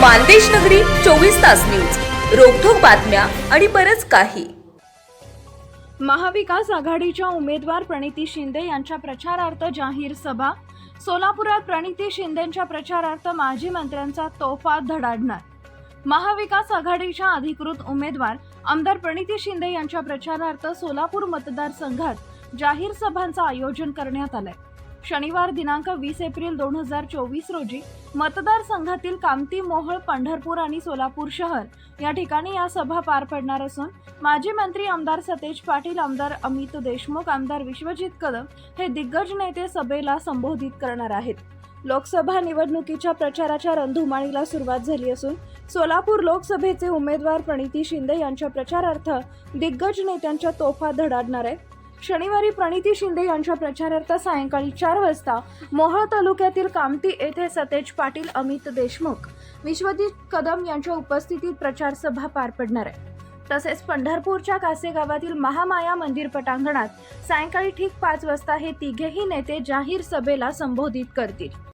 मानदेश नगरी चोवीस तास न्यूज. रोखोक बातम्या आणि बरंच काही. महाविकास आघाडीच्या उमेदवार प्रणिती शिंदे यांच्या प्रचारार्थ जाहीर सभा. सोलापुरात प्रणिती शिंदेच्या प्रचारार्थ माजी मंत्र्यांचा तोफा धडाडणार. महाविकास आघाडीच्या अधिकृत उमेदवार आमदार प्रणिती शिंदे यांच्या प्रचारार्थ सोलापूर मतदारसंघात जाहीर सभांचं आयोजन करण्यात आलंय. शनिवार दिनांक वीस एप्रिल दोन हजार चोवीस रोजी मतदारसंघातील कामती मोहोळ पंढरपूर आणि सोलापूर शहर या ठिकाणी या सभा पार पडणार असून माजी मंत्री आमदार सतेज पाटील आमदार अमित देशमुख आमदार विश्वजित कदम हे दिग्गज नेते सभेला संबोधित करणार आहेत. लोकसभा निवडणुकीच्या प्रचाराच्या रणधुमाळीला सुरुवात झाली असून सोलापूर लोकसभेचे उमेदवार प्रणिती शिंदे यांच्या प्रचारार्थ दिग्गज नेत्यांच्या तोफा धडाडणार आहे शनिवारी प्रणिती शिंदे यांच्या प्रचारार्थ सायंकाळी चार वाजता मोहोळ तालुक्यातील कामती येथे सतेज पाटील अमित देशमुख विश्वजित कदम यांच्या उपस्थितीत प्रचारसभा पार पडणार आहे. तसेच पंढरपूरच्या कासे गावातील महामाया मंदिर पटांगणात सायंकाळी ठीक पाच वाजता हे तिघेही नेते जाहीर सभेला संबोधित करतील.